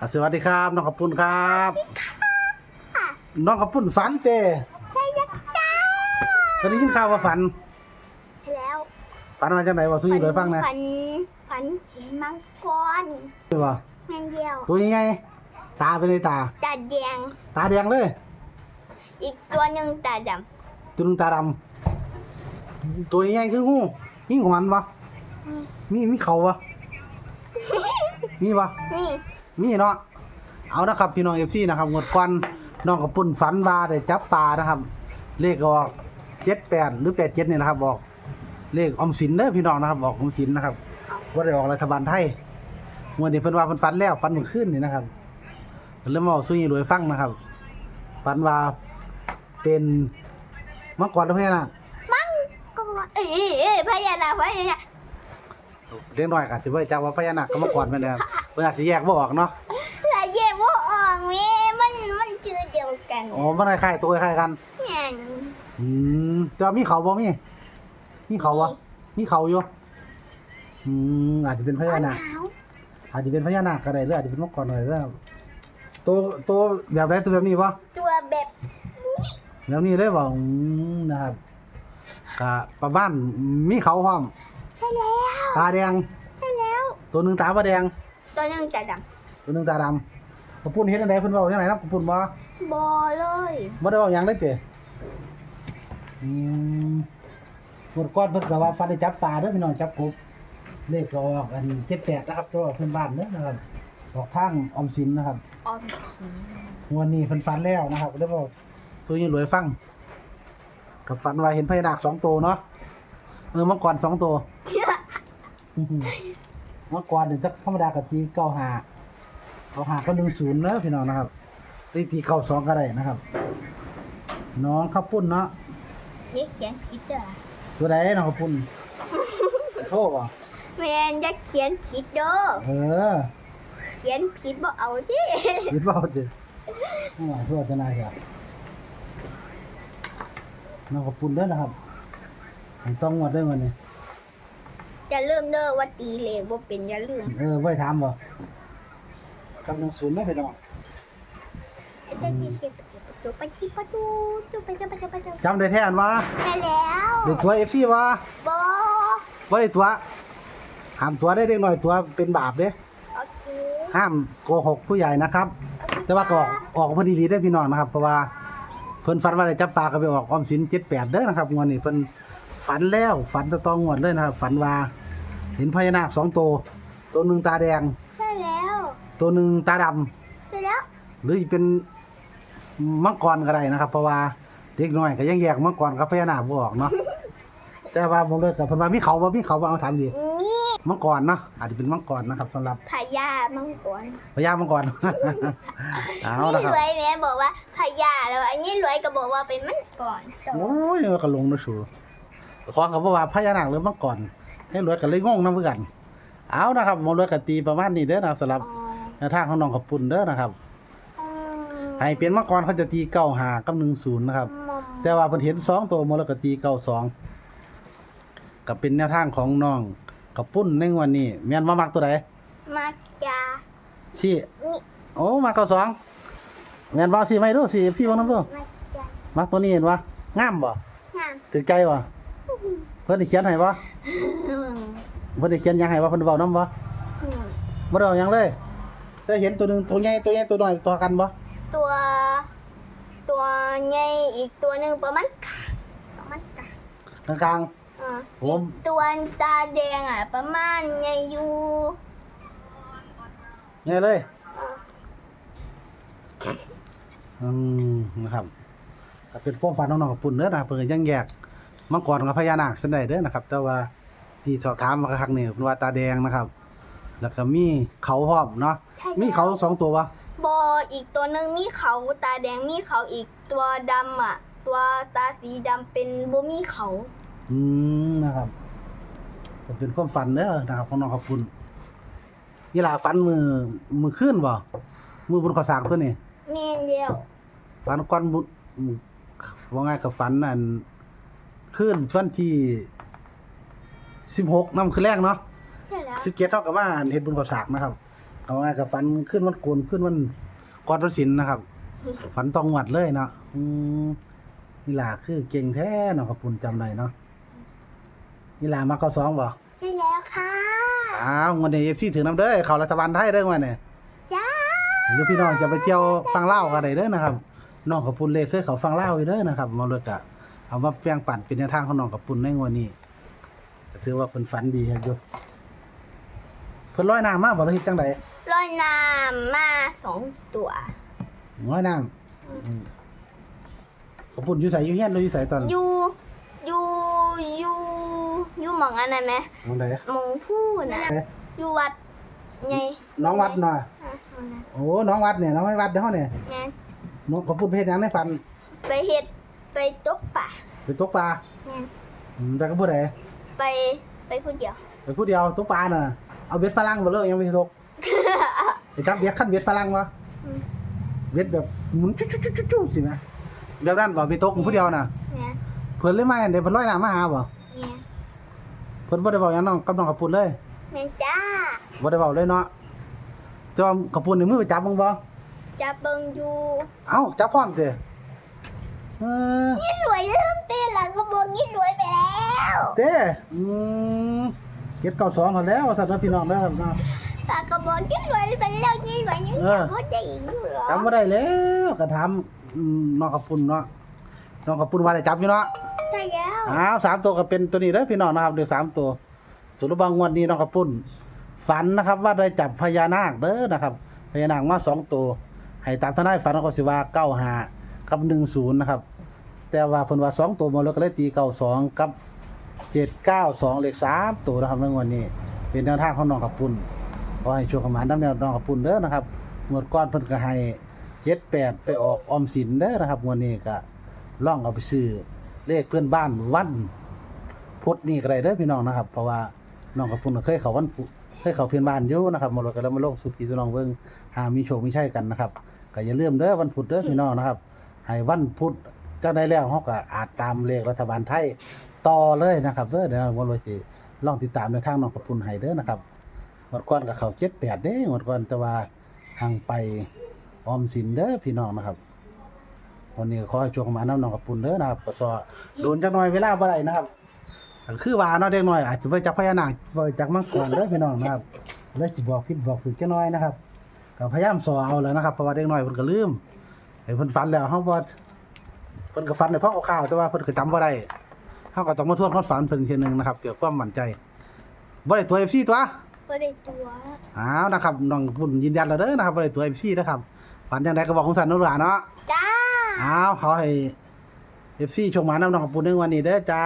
อะสวัสดีครับน้องกระปุ้นครับ น้องกระปุ้นฝันเต้ใช่แล้วจ้าเคยได้ยินข่าวว่าฝันใช่แล้วฝันมาจากไหนวะสู้เลยฟังนะฝันฝันเห็นมังกรใช่ป่ะแมงเดียวตัวยังไงตาเป็นไงตาตาแดงตาแดงเลย อีกตัวหนึ่งตาดตัวหนึงตาดำตัวยังไงคืองูมีหงอนปะำมีมีเขาปะมีปะนี่ มีเนาะเอานะครับ พี่น้องเอฟซีนะครับงวดก่อนน้องกระปุ้นฝันว่าได้จับปลานะครับ เลขก็ออกเจ็ดแปดหรือแปดเจ็ดนี่นะครับ บอกเลขออมสินเด้อพี่น้องนะครับ บอกออมสินนะครับว่าได้ออกรัฐบาลไทยงวดนี้เพิ่นว่าเพิ่นฝันแล้วฝันเมื่อคืนนี่นะครับเพิ่นเริ่มมาบอกสู้ยีรวยฟังนะครับฝันว่าเป็นมังกรหรือพญานาคมังกรเอ้ยเอ้ยเอ้ยพญานาคพญานาคเล็กน้อยก็สิบ่จักว่าพญานาคกับมังกรแม่นแหละ เพิ่นอาจสิแยกบ่ออกเนาะแต่แยกว่าออกแม่มันมันชื่อเดียวกันอ๋อมันคล้ายๆตัวคล้ายๆกัน แม่นอืมแต่ว่ามีเขาบ่มีมีเขาวะมีเขาอยู่อืมอาจจะเป็นพญานาคหนาวอาจจะเป็นพญานาคก็ได้หรืออาจจะเป็นมังกรก็ได้แล้วตัวตัวแบบไหนตัวแบบนี้ปะตัวแบบแบบนี้เลยบ่อืมนะครับกะประบ้านมีเขาพร้อมใช่แล้ว ตาแดง ใช่แล้ว ตัวหนึงตาบ่แดง ตัวหนึ่งตาดตัวหนึงตาดำกระปุ่นเฮ็ดจังไดเพิ่นเว้าจังไดนะกระปุ่นบ่ำบอเลยบ่ได้เว้าหยังเลยเตะอืมหมดก่อนเพิ่นก็ว่าฟันได้จับปลาเด้อพี่น้องจับกบเลขก็ออกอัน78นะครับตัวเพิ่นบ้านเด้อนะครับออกทางออมสินนะครับ ออมสินวันนี้เพิ่นฝันแล้วนะครับเดี๋ยวบอกสู้ยิงรวยฟังกับฝันว่าเห็นพญานาคสองตัวเนาะเออเมื่อก่อนสองตัว เมื่อก่อนหนึ่งถ้าธรรมดากับตีเก้าหาเก้าหาก็หนึ่งศูนย์เนอะพี่น้องนะครับตีตีเก้าสองก็ได้นะครับ น้องข้าวปุ้นเนาะนี่เขียนผิดเหรอตัวใดน้องข้าวปุ้นโทษป่ะแมนจะเขียนผิดเด้อเออ เขียนผิดบ่เอาดิคิดว่าจะอ๋อโทษจะนายครับน้องข้าวปุ้นเด้อนะครับผมต้องงวดเด้อวันนี้ จะเริ่มเด้อว่าตีเลขบ่เป็นอย่าลืมเออไว้ถามบ่กำลังศูนย์ไม่ไปน้องจะตีเก็บตัวไปที่ประตูตัวไปจะไปจะไปจะจำได้แท้อันวะใช่แล้วเด็กตัวเอฟซีวะบ่ว่าได้ตัวห้ามตัวได้เด็กหน่อยตัวเป็นบาปเด้โอเคห้ามโกหกผู้ใหญ่นะครับ แต่ว่าก็ออกออกพอดีดีได้อพี่น้องนะครับ เพราะว่าเพิ่นฝันว่าได้จับปลาก็ไปออกออมสินเจ็ดแปดเด้อนะครับงวดนี้เพิ่นฝันแล้วฝันตะตองงวดเลยนะครับฝันว่า เห็นพญานาคสองตัว ตัวหนึ่งตาแดง ใช่แล้วตัวหนึ่งตาดำใช่แล้วหรือเป็นมังกรก็ได้นะครับ เพราะว่าเด็กน้อยก็ยังแยกมังกรกับพญานาคบ่ออกเนาะ แต่ว่าผมเลิกกับเพิ่นว่ามีเขาบ่มีเขาบ่เอาถามดิมีมังกรเนาะอาจจะเป็นมังกรนะครับสำหรับพญามังกรพญามังกร เอานี่ละครับรวยแม่บอกว่าพญาแล้วอันนี้รวยก็บอกว่าเป็นมังกรต่อโอ้ยมันก็ลงนะสูขอกับว่าพญานาคหรือมังกร ให้รวยกันเลยงงนำเพื่อกันเอานะครับหมรวยกันตีประมาณนี้เด้อนะครับสำหรับอ๋อแนวทางของน้องขับปุ่นเด้อนะครับอืมให้เป็นมังกรเขาจะตีเก้าหากับหนึ่งศูนย์นะครับมอมแต่ว่าเพิ่นเห็นสองตัวหมรวยกันตีเก้าสองกับเป็นแนวทางของน้องขับปุ้นในงวันนี้แม่นมามักตัวใดมาจาชี้นี่โอ้มาเก้าสองแม่นบ่สิไม่รู้สิสิบ่นำดูมาจามักตัวนี้เห็นบ่งามบ่งามถึกใจบ่เพิ่นได้เขียนให้บ่อืม เพิ่นได้เขียนหยังให้บ่เพิ่นเว้านำบ่อืมบ่ได้เว้าหยังเลยแต่เห็นตัวหนึงตัวใหญ่ตัวใหญ่ตัวน้อยตัวกันบ่ตัว ตัวใหญ่อีกตัวหนึ่งประมาณกะประมาณกะกลางอ่าผมอีกตัวตาแดงอะ ประมาณใหญ่อยู่ๆใหญ่เลยอ่าอืมนะครับก็เป็นความฝันของน้องกับปุ่นเด้อนะเพิ่นก็ยังแยกมังกรกับพญานาคซั่นได้เด้อนะครับ แต่ว่า ที่สอบถามมาครั้งนี้เพิ่นว่าตาแดงนะครับ แล้วก็มีเขาพร้อมเนาะใช่มีเขาสองตัววะบออีกตัวหนึ่งมีเขาตาแดงมีเขาอีกตัวดำอะ ตัวตาสีดำเป็นบ่มีเขาอืมนะครับก็เป็นความฝันเด้อนะครับของน้องขอบคุณยี่หลาฝันมือมือขึ้นบ่มือบุญข้าวสากตัวนี้ แม่นเดียวฝันก้อนบุญว่าไงกับฝันอันขึ้นวันที่ สิบหกนำคือแรกเนาะใช่แล้วสิบเจ็ดเท่ากับว่าเห็นบุญข้าวสากนะครับเอาง่ายกับฝันขึ้นวันโกนขึ้นวันก่อนวันศิลนะครับ ฝันต้องหวัดเลยเนาะอืมนี่ล่ะคือเก่งแท้เนาะขอบคุณจำได้เนาะนี่ล่ะมาเข้าสองบ่ใช่แล้วค่ะอ้าววันนี้เอฟซีถึงน้ำเด้อเขารัฐบาลไทยเด้อวันนี้จ้าหรือพี่น้องจะไปเที่ยวฟังเล่าวกันได้เด้อนะครับน้องขอบคุณเลยเคยเขาฟังเล่าวอยู่เด้อนะครับมาเลยกะเอามาแปลงปั่นเป็นแนวทางของน้องขอบคุณในงวันนี้ ก็ถือว่าเป็นฝันดีครับโยเพิ่นร้อยน้ำมาบ่ได้เฮ็ดจังไดลอยน้ำมาสองตัวร้อยน้ำอืมขอบคุณอยู่ใส่อยู่เฮียนหรืออยู่ใส่ตอนอยู่อยู่อยู่อยู่หมองอันนั้นไหมมองใดหมองพูดนะอยู่วัดไงน้องวัดหน่อยอะเอานะโอ้น้องวัดเนี่ยน้องไม่วัดเด้อเนี่ยแม่นน้องขอบคุณเพชรยังในฝันไปเฮ็ดไปตกป่าไปตกปลาแม่นอืมแต่ก็พูดได ไปไปผู้เดียว ไปผู้เดียวตกปลาน่ะ เอาเบ็ดฝรั่งบ่เลยยังไม่ได้ตกไอ้จับเบ็ดขั้นเบ็ดฝรั่งวะอืมเบ็ดแบบหมุนจุ๊จุ๊จุ๊จุ๊จุ๊สิแม่แบบนั้นบ่ไปตกผู้เดียวน่ะแม่นเพิ่นเลยมาอันเดี๋ยวเพิ่นลอยน้ำมาหาบ่แม่นเพิ่นบ่ได้เว้าหยังน้องกับน้องกระปุนเลยแม่นจ้าบ่ได้เว้าเลยเนาะจอมกระปุนนี่มือไปจับมึงบ่จะเบิ่งอยู่ เอ้าจับพร้อมเด้เออนี่รวยลืมตีหลังกระบอกนี่รวยไปแล้ว เด้อืมเก็ดเก้าสองกันแล้วสัตว์พี่น้องเด้อครับเนาะตากระบอกนี่รวยไปแล้วนี่รวยยังเออ จำบ่ได้อีกเหรอจำบ่ได้แล้วก็ถามอืมน้องกระปุนเนาะน้องกระปุนว่าได้จับอยู่เนาะใช่แล้วอ้าวสามตัวก็เป็นตัวนี้เด้อพี่น้องนะครับเดี๋ยวสามตัวสรุปบางวันนี้น้องกระปุ้นฝันนะครับ ว่าได้จับพญานาคเด้อนะครับพญานาคมาสองตัวให้ตามทนายฝันเขาสิว่าเก้าหากับหนึ่งศูนย์นะครับ แต่ว่าเพิ่นว่าสองตัวมาแล้วก็เลยตีเก้าสองกับ เจ็ดเก้าสองเลขสามตัวนะครับในวันนี้ เป็นแนวทางของน้องกระปุ้นขอให้ช่วยขมานน้ำแนวน้องกระปุ้นเด้อนะครับงวดก้อนเพิ่นก็ให้เจ็ดแปดไปออกออมสินเด้อนะครับงวันนี้ก็ล่องเอาไปซื้อเลขเพื่อนบ้านวันพุธนี่ก็ได้เด้อพี่น้องนะครับ เพราะว่าน้องกับพุ่นเคยเขาวันพุธเคยเขาเพื่อนบ้านอยู่นะครับมาลงกันแล้วมาลงสุกี้สุนองเบิ่งหามีโชคมีชัยกันนะครับก็อย่าลืมเด้อวันพุธเด้อพี่น้องนะครับให้วันพุธจังได้แล้วเฮาก็อาจตามเลขรัฐบาลไทย ต่อเลยนะครับเด้อเดี๋ยวมาเลยสิลองติดตามในทางน้องกับพุ่นให้เด้อนะครับงวดก่อนก็เข้า7 8เด้งวดก่อนแต่ว่าห่างไปออมสินเด้อพี่น้องนะครับวันนี้ขอให้โชคมาน้ำน้องกับปุ่นเด้อนะครับก็ซอโดนจักหน่อยเวลาบ่ได้นะครับคือว่าเนาะเด็กน้อยอาจจะไปจักพญานาคไปจักมังกรเด้อพี่น้องนะครับเลยสิบอกผิดบอกถูกจักหน่อยนะครับก็พยายามสอเอาแล้วนะครับเพราะว่าเด็กน้อยเพิ่นก็ลืมไอ้เพิ่นฝันแล้วเฮาบ่เพิ่นก็ฝันในพ่อข่าวแต่ว่าเพิ่นก็จำบ่ได้ เขาก็ต้องมาทวนความฝันเพิ่นอีกทีหนึงนะครับเกี่ยวกับความมั่นใจบ่ได้ตัว FC ตัวบ่ได้ตัวอ้าวนะครับน้องปุ่นยืนยันแล้วเด้อนะครับบ่ได้ตัว FC นะครับฝันจังไดก็บอกของสันนาะหลานเนาะจ้าอ้าวขอให้ FC ชมมาน้ำน้องปุ่นในวันนี้เด้อจ้า